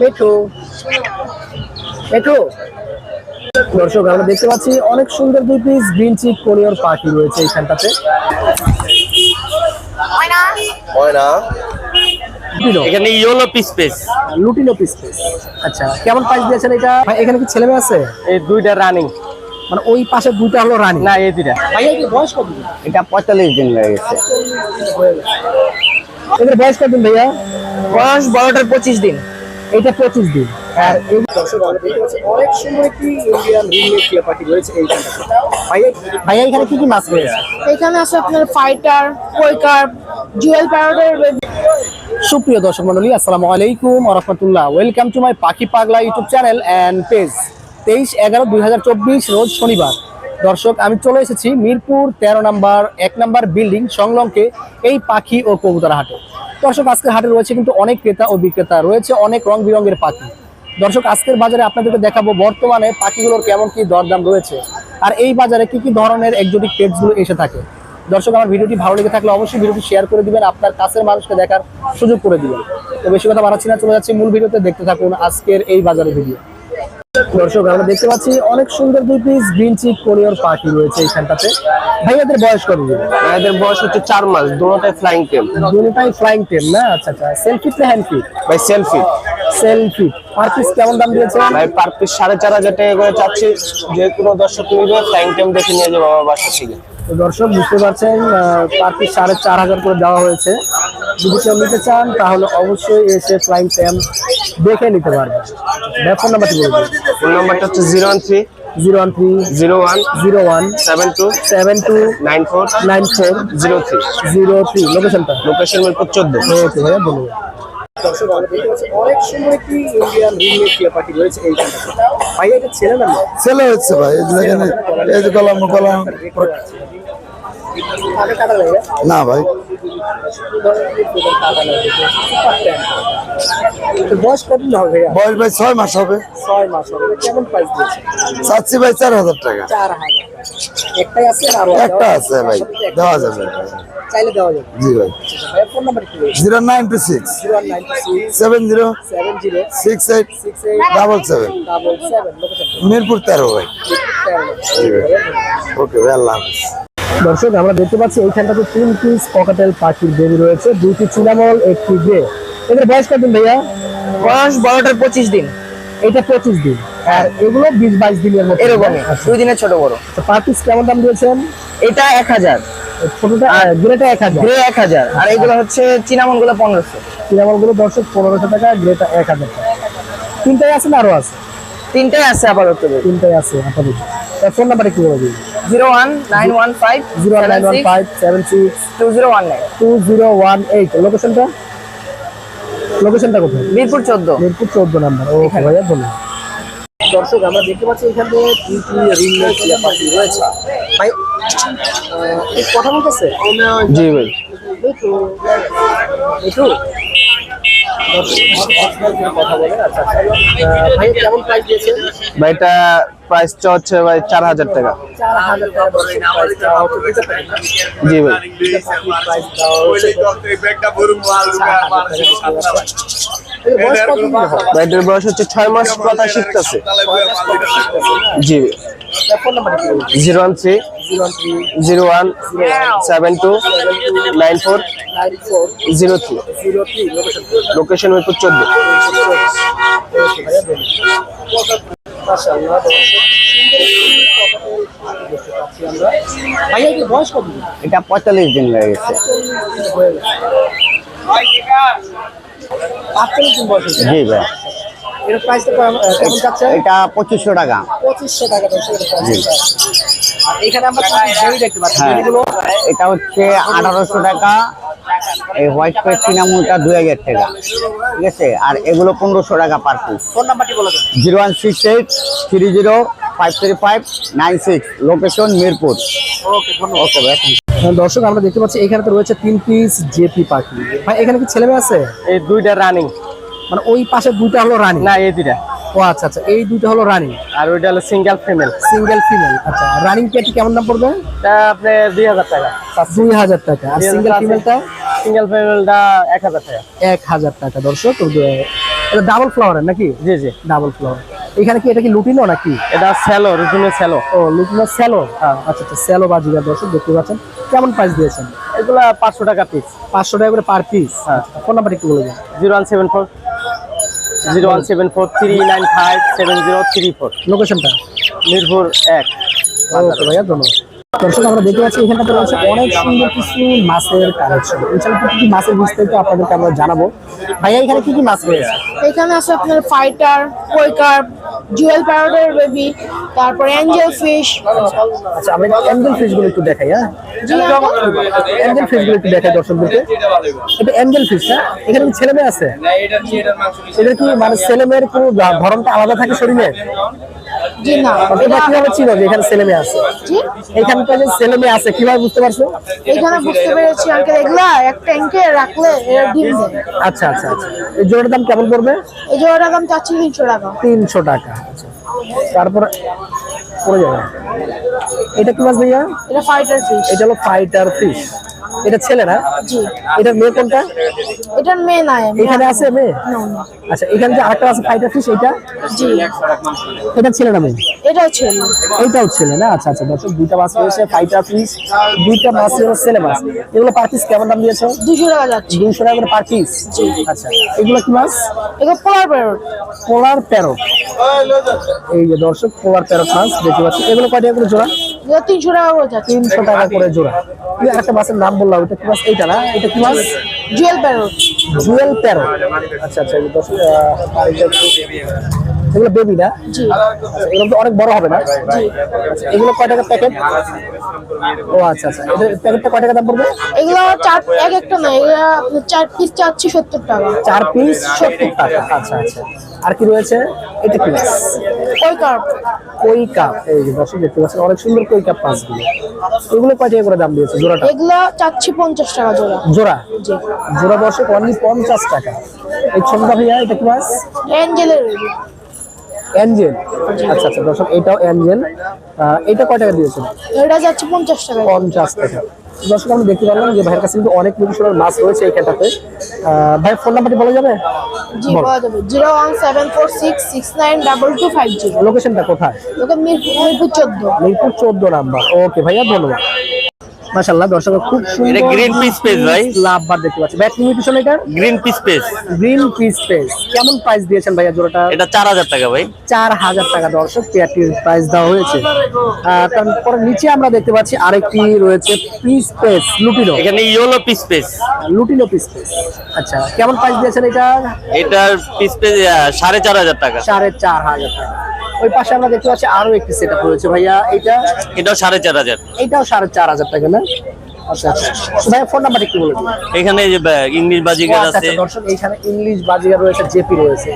মেঠো। মেঠো। দর্শক আমরা দেখতে পাচ্ছি অনেক সুন্দর দুই পিস গ্রিন চিক কোরিয়র পাখি রয়েছে এইখানটাতে। ময়না। এখানে yellow piece pace lutino piece piece আচ্ছা কেমন দিয়েছেন এটা? এখানে কি ছেলে মেয়ে আছে? এই দুইটা রানিং মানে ওই পাশে দুইটা হলো রানী না এই দুইটা। বয়স কত? এটা পঁয়তাল্লিশ দিন হয়ে গেছে। এদের বয়স কত দিন ভাইয়া? বয়স বারোটার পঁচিশ দিন। এটা পঁচিশ দিন। আর এই দর্শক আমরা দেখতে পাচ্ছি অনেক সুন্দর একটি ইন্ডিয়ান রিংনেট টিয়া রয়েছে এইখানটাতে ভাইয়া ভাইয়া এখানে কি কি মাছ রয়েছে? এখানে আছে আপনার ফাইটার জুয়েল প্যারোটের সুপ্রিয় দর্শক মন্ডলী আসসালামু আলাইকুম রহমতুল্লাহ। ওয়েলকাম টু মাই পাখি পাগলা ইউটিউব চ্যানেল অ্যান্ড পেজ তেইশ এগারো দুই হাজার চব্বিশ রোজ শনিবার। দর্শক আমি চলে এসেছি মিরপুর তেরো নাম্বার এক নাম্বার বিল্ডিং সংলগ্নকে এই পাখি ও কবুতর হাটে। দর্শক, আজকের হাটে রয়েছে কিন্তু অনেক ক্রেতা ও বিক্রেতা। রয়েছে অনেক রং বেরঙের পাখি। দর্শক, আজকের বাজারে আপনাদেরকে দেখাবো বর্তমানে পাখিগুলোর কেমন কি দরদাম রয়েছে। আর এই বাজারে কি কি ধরনের একজোটিক পেটসগুলো এসে থাকে। দর্শক, আমার ভিডিওটি ভালো লেগে থাকলে অবশ্যই ভিডিওটি শেয়ার করে দিবেন, আপনার কাছের মানুষকে দেখার সুযোগ করে দিবেন। তো বেশি কথা বাড়াচ্ছি না, চলে যাচ্ছি মূল ভিডিওতে। দেখতে থাকুন আজকের এই বাজারের ভিডিও। দর্শক আমরা দেখতে পাচ্ছি অনেক সুন্দর দুই পিস গ্রিন চিক কোরিয়র পাখি রয়েছে এইখানটাতে ভাইয়াদের বয়স কত এদের বয়স হচ্ছে চার মাস দুটাই ফ্লাইং টেম দুটোটাই ফ্লাইং টেম না? আচ্ছা আচ্ছা। সেলফিট না হ্যান্ড ফিট ভাই সেলফি সেলফি পার পিস কেমন দাম দিয়েছে? ভাই পার পিস সাড়ে চার হাজার টাকা করে চাচ্ছি। যে কোনো দর্শক নিবে ফ্লাইং টেম দেখে নিয়ে যাব আমার বাসা থেকে। তো দর্শক বুঝতে পারছেন পার পিস সাড়ে চার হাজার করে দেওয়া হয়েছে। যদি কেউ নিতে চান তাহলে অবশ্যই এসে ফ্লাইং ট্যাম দেখে নিতে পারবেন। ফোন নাম্বারটি বলে দিন। ফোন নাম্বারটা হচ্ছে zero one three zero one three zero one zero one seven two seven two nine four nine four zero three. Zero three. লোকেশনটা? লোকেশন মিরপুর চোদ্দ। ওকে ভাইয়া বলুন দর্শক আমরা দেখতে পাচ্ছি অনেক সুন্দর একটি ইন্ডিয়ান রিংনেট টিয়া পাখি রয়েছে এইখানটাতে ভাইয়া এটা ছেলে না ছেলে হচ্ছে ভাই এই যে দেখেন এই না ভাই। বয়স কতদিন হবে? বয়স ভাই ছয় মাস হবে। ছয় মাস হবে। এটা কেমন প্রাইস দিয়েছে চাচ্ছি ভাই চার হাজার টাকা। চার হাজার। একটাই আছে একটা আছে ভাই। দেওয়া যাবে। চাইলে দেওয়া যাবে। জি ভাই। ফোন নাম্বার কি? Zero nine two six. Seven zero. Seven zero. Six eight. Six eight. Double seven. Double seven. Mirpur তেরো ভাই। ওকে ভাই আল্লাহ হাফিজ। দর্শক আমরা দেখতে পাচ্ছি এইখানটাতে তিন পিস পকেটেল পাখির বেবি রয়েছে দুটি চিনামল একটি গ্রে এদের বয়স কতদিন ভাইয়া? বয়স বারোটার পঁচিশ দিন। এটা পঁচিশ দিন। আর এগুলো বিশ বাইশ দিনের মতো। এরকমই দুই দিনের ছোট বড়। পার পিস কেমন দাম দিয়েছেন? এটা এক হাজার। ছোটটা গ্রেটা এক হাজার। গ্রে এক হাজার। আর এগুলো হচ্ছে চিনামনগুলো পনেরোশো। চিনামলগুলো দর্শক পনেরোশো টাকা গ্রেটা এক হাজার টাকা। তিনটাই আছে না আরও আছে? তিনটাই আছে আপাতত। তিনটাই আছে আপাতত। ফোন নাম্বার একটু বলে দিন। Zero one nine one five zero nine one five seven six two zero one nine two zero one eight. লোকেশনটা লোকেশনটা কোথায়? মিরপুর চোদ্দ। মিরপুর চোদ্দ নাম্বার। ও ভাইয়া বলুন। দর্শক আমরা দেখতে পাচ্ছি এখানে দুইটি রিং পাখি রয়েছে। ভাই এই কথা বলতেছে জি ভাই। একটু একটু ভাই প্রাইসটা হচ্ছে চার হাজার টাকা? জি ভাই বয়স হচ্ছে ছয় মাস কথা শিখতেছে জি? Zero one three zero one seven two nine four zero three. Location Mirpur চোদ্দ? এটা পঁয়তাল্লিশ দিন হয়ে গেছে। জি ভাই। এটা পঁচিশশো টাকা। পঁচিশশো টাকা এখানে আমরা দেখতে পাচ্ছি। হ্যাঁ। এটা হচ্ছে আঠারোশো টাকা এই হোয়াইট পেট সিনামুটা দুই হাজার টাকা। ঠিক আছে? আর এগুলো পনেরোশো টাকা পার পিস ফোন নাম্বারটি বলে zero one six eight three zero five three five nine six. Location Mirpur. Okay ধন্যবাদ। ওকে ভাই দর্শক আমরা দেখতে পাচ্ছি এখানে তো রয়েছে তিন পিস জেপি পাখি ভাই এখানে কি ছেলে মেয়ে আছে? এই দুইটা রানিং মানে ওই পাশে দুইটা হলো রানী না এই দুইটা। ও আচ্ছা আচ্ছা এই দুইটা হলো রানী আর ওইটা হলো সিঙ্গেল ফিমেল সিঙ্গেল ফিমেল আচ্ছা রানিং পেটি কেমন দাম পড়বে? এটা আপনি দুই হাজার টাকা। দুই হাজার টাকা। আর সিঙ্গেল ফিমেলটা সিঙ্গেল ফিমেলটা এক হাজার টাকা। এক হাজার টাকা দর্শক এটা ডাবল ফ্লাওয়ারের নাকি? জি জি। ডাবল ফ্লাওয়ার এখানে কি এটা কি লুটিনো নাকি? এটা স্যালো রুটিনে স্যালো ও লুটিনো স্যালো আচ্ছা আচ্ছা স্যালো বাজিগার দর্শক দেখতে পাচ্ছেন। কেমন প্রাইস দিয়েছেন? এগুলা পাঁচশো টাকা পিস পাঁচশো টাকা করে পার পিস ফোন নাম্বার একটু বলে দেন। Zero one seven four. Zero one seven four three nine five seven zero three four. লোকেশনটা? মিরপুর এক। ভাইয়া ধন্যবাদ। দর্শক আমরা দেখতে পাচ্ছি এখানটাতে রয়েছে অনেক সুন্দর কিছু মাছের কালেকশন। এছাড়া কি মাছের বিস্তারিত আপনাদেরকে আমরা জানাব? ভাইয়া এখানে কি কি মাছ রয়েছে? এখানে আছে আপনার ফাইটার কৈকার জুয়েল প্যারোটের বেবি তারপর অ্যাঞ্জেল ফিশ আচ্ছা আমরা অ্যাঙ্গেল ফিশগুলো একটু দেখাই হ্যাঁ? জি অ্যাঙ্গেল ফিশগুলো একটু দেখাই দর্শকদেরকে। এটা অ্যাঙ্গেল ফিশ না এখানে ছেলে মেয়ে আছে? এটা কি মানে ছেলে মেয়ের কোনো ধরনটা আলাদা থাকে শরীরে? জি না। এটা কীভাবে ছিল যে এখানে ছেলে মেয়ে আছে? এখানটা যে ছেলে মেয়ে আছে কীভাবে বুঝতে পারছ? এখানে বুঝতে পেরেছি আঙ্কেল এগুলা এক ট্যাঙ্কে রাখলে এরা ডিম দেয়। আচ্ছা আচ্ছা আচ্ছা। এই জোড়ার দাম কেমন পড়বে? এই জোড়াটার দাম চাচ্ছি তিনশো টাকা। তিনশো টাকা আচ্ছা। তারপর পড়ে যাবে। এটা কি মাছ ভাইয়া? এটা ফাইটার ফিশ এটা হলো ফাইটার ফিশ এটা ছেলে না এটা মেয়ে কোনটা? এটার মেয়ে নাই এখানে আছে মেয়ে? আচ্ছা এখানে যে আরেকটা আছে ফাইটার ফিশ এটা জি। এটা ছেলে না মেয়ে? এটাও ছেলে। এইটাও ছেলে না? আচ্ছা আচ্ছা দর্শক দুইটা মাছ রয়েছে ফাইটার ফিশ দুইটা মাছ হলো ছেলে মাছ এগুলো পার পিস কেমন দাম দিয়েছ? দুশো টাকা যাচ্ছে। দুইশো টাকা করে পার পিস জি। আচ্ছা এগুলো কি মাছ এগুলো পোলার প্যারোট। পোলার প্যারট। এই যে দর্শক পোলার প্যারট মাছ দেখতে পাচ্ছি এগুলো কয় টাকা করে জোড়া? তিনশো টাকা করে যাচ্ছে। তিনশো টাকা করে জোড়া। তুই একটা মাছের নাম বললাম ওটা কি মাছ এইটা না? এটা কি মাছ জুয়েল প্যারো জুয়েল প্যারট। আচ্ছা আচ্ছা এগুলো বেবি না। জি। এগুলো তো অনেক বড় হবে না। আচ্ছা, এগুলো কয় টাকা প্যাকেট ও আচ্ছা আচ্ছা। প্যাকেটটা কয় টাকা দাম পড়বে? এগুলো চার এক একটা না এগুলো চার পিস চাচ্ছি সত্তর টাকা। চার পিস সত্তর টাকা আচ্ছা আচ্ছা। আর কি রয়েছে? এটা কি? কই কার্প কই কাপ? এই যে দর্শক দেখতে পাচ্ছেন অনেক সুন্দর কই কাপ মাছগুলো এগুলো কয় টাকা করে দাম দিয়েছে? জোড়াটা? এগুলো চাচ্ছি পঞ্চাশ টাকা জোড়া। জোড়া? জোড়া দর্শক অনলি পঞ্চাশ টাকা। এই ছোটটা ভাইয়া এটা কি মাছ অ্যাঞ্জেলের অ্যাঞ্জেল আচ্ছা আচ্ছা দর্শক এটাও অ্যাঞ্জেল আহ, এটা কয় টাকা দিয়েছেন এটা যাচ্ছে পঞ্চাশ টাকা। পঞ্চাশ টাকা। দর্শক আমরা দেখতে পারলাম যে ভাইয়ের কাছে কিন্তু অনেক মিশনের মাছ রয়েছে এইখানটাতে আহ, ভাইয়ের ফোন নাম্বারটি বলা যাবে? জি পাওয়া যাবে। Zero one seven four six six nine double two five zero. লোকেশনটা কোথায়? লোকে মিরপুর মিরপুর চোদ্দ। মিরপুর চোদ্দ নাম্বার। ওকে ভাইয়া ধন্যবাদ। মাশাল্লাহ দর্শক খুব সুন্দর এটা green piece paste ভাই। লাভ বার দেখতে পাচ্ছি ব্যাট লিমিটেশন এটার green peach face green peach face কেমন প্রাইস দিয়েছেন ভাইয়া জোড়াটা? এটা চার হাজার টাকা ভাই। চার হাজার টাকা দর্শক পেয়ারটির প্রাইস দেওয়া হয়েছে। তারপর নিচে আমরা দেখতে পাচ্ছি আরেকটি রয়েছে পিস পেস লুটিনো। এখানে yellow peach face lutino peach face আচ্ছা কেমন প্রাইস দিয়েছেন এটা? এটার পিস পেস সাড়ে চার হাজার টাকা। সাড়ে চার হাজার টাকা। ওই পাশে আমরা দেখতে পাচ্ছি আরও একটি সেট আপ রয়েছে। ভাইয়া এটা এটাও সাড়ে চার হাজার। এটাও সাড়ে চার হাজার টাকা না? আচ্ছা আচ্ছা। ভাইয়া ফোন নাম্বার একটু বলে দিন। এখানে যে ইংলিশ বাজিগার আচ্ছা, আছে। আচ্ছা, দর্শক এইখানে ইংলিশ বাজিগার রয়েছে জেপি রয়েছে।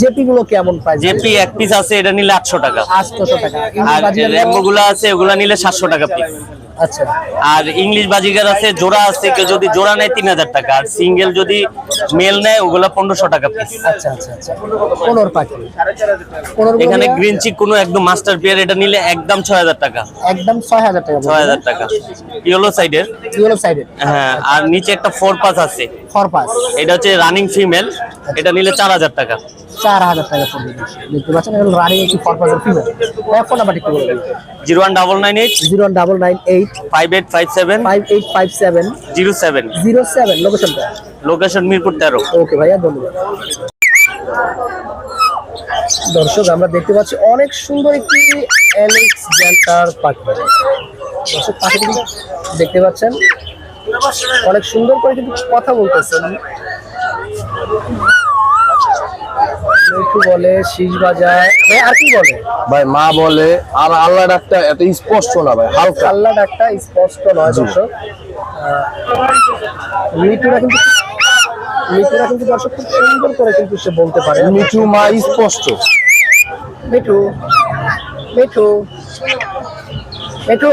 জেপি গুলো কেমন প্রাইস জেপি এক পিস আছে এটা নিলে আটশো টাকা। আটশোশো টাকা। আর বাজিগারগুলো আছে ওগুলা নিলে সাতশো টাকা পিস আচ্ছা। আর ইংলিশ বাজিগার আছে জোড়া আছে কেউ যদি জোড়া নেয় তিন হাজার টাকা আর সিঙ্গেল যদি মেল নেয় ওগুলা পনেরোশো টাকা পিস আচ্ছা আচ্ছা আচ্ছা। পাখি। এখানে গ্রিন চিক কোনো একদম মাস্টার পেয়ার এটা নিলে একদম ছয় হাজার টাকা। একদম ছয় হাজার টাকা ছয় হাজার টাকা। ইয়েলো সাইডের ইয়েলো সাইডে হ্যাঁ আর নিচে একটা ফোর পাস আছে। ফরপাস এটা হচ্ছে রানিং ফিমেল এটা নিলে চার হাজার টাকা। চার হাজার টাকা পড়বে দেখতে পাচ্ছেন এগুলো রানিং একটি ফরপাসের ফিমেল ভাইয়া ফোন নাম্বার একটু বলে দিন। Zero one double nine eight zero one double nine eight five eight five seven five eight five seven zero seven zero seven লোকেশনটা লোকেশন মিরপুর তেরো। ওকে ভাইয়া ধন্যবাদ। দর্শক আমরা দেখতে পাচ্ছি অনেক সুন্দর একটি অ্যালেক্স জ্যান্টার পাখি। দর্শক পাখিটি দেখতে পাচ্ছেন। অনেক সুন্দর করে কিন্তু কথা বলতেছেন। মিঠু বলে শীষ বাজায়। ভাই আর কি বলে? ভাই মা বলে আর আল্লাহ ডাকটা এত স্পষ্ট না ভাই হালকা। আল্লাহ ডাকটা স্পষ্ট নয় দর্শক। মিঠুরা কিন্তু মিঠুরা কিন্তু দর্শক খুব সুন্দর করে কিন্তু সে বলতে পারে। মিঠু মা স্পষ্ট। মিঠু মিঠু মিঠু।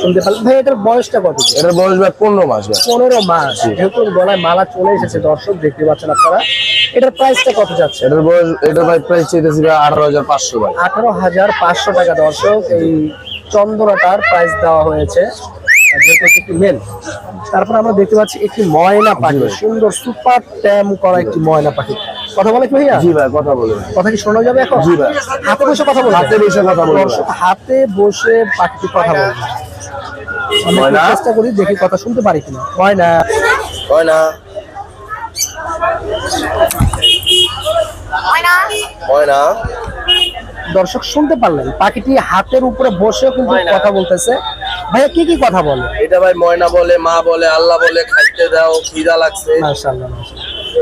শুনতে ভাই এটার বয়সটা কত? এটার বয়স ভাই পনেরো মাস পনেরো মাস। যেহেতু গলায় মালা চলে এসেছে দর্শক দেখতে পাচ্ছেন আপনারা। এটার প্রাইসটা কত যাচ্ছে? এটার বয়স এটার প্রাইস চাইতেছি আঠারো হাজার পাঁচশো ভাই। আঠারো হাজার পাঁচশো টাকা দর্শক এই চন্দনাটার প্রাইস দেওয়া হয়েছে। একটি মেল তারপর আমরা দেখতে পাচ্ছি একটি ময়না পাখি সুন্দর সুপার ট্যাম করা একটি ময়না পাখি। কথা বলে কি ভাইয়া? জি ভাই কথা বলবেন কথা কি শোনা যাবে এখন? জি ভাই। হাতে বসে কথা বলবে হাতে বসে কথা। দর্শক হাতে বসে পাখিটি কথা আমি চেষ্টা করি দেখি কথা শুনতে পারি কিনা। হয় না হয় না। দর্শক শুনতে পারলেন পাখিটি হাতের উপরে বসে কিন্তু কথা বলতেছে। ভাইয়া কি কি কথা বলে? এটা ভাই ময়না বলে মা বলে আল্লাহ বলে খাইতে দাও খিদা লাগছে। মাশাআল্লাহ।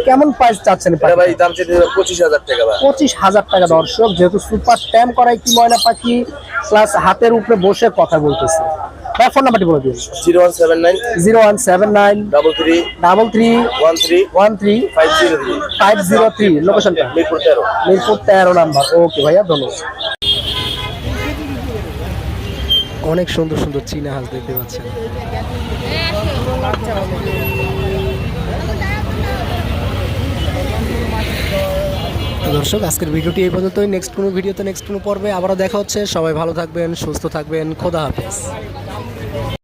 কেমন প্রাইস চাচ্ছেন এটা ভাই দাম পঁচিশ হাজার টাকা ভাই। পঁচিশ হাজার টাকা দর্শক যেহেতু সুপার ট্যাম করা কি ময়না পাখি প্লাস হাতের উপরে বসে কথা বলতেছে। ভাই ফোন নাম্বারটি বলে দিন zero one seven nine zero one seven nine double three double three one three one three five zero three five zero three লোকেশনটা মিরপুর তেরো। মিরপুর তেরো নাম্বার। ওকে ভাইয়া ধন্যবাদ। অনেক সুন্দর সুন্দর চীনা হাঁস দেখতে পাচ্ছেন। দর্শক আজকের ভিডিওটি এই পর্যন্তই। নেক্সট কোনো ভিডিওতে নেক্সট কোনো পর্বে। আবারও দেখা হচ্ছে। সবাই ভালো থাকবেন সুস্থ থাকবেন। খোদা হাফেজ।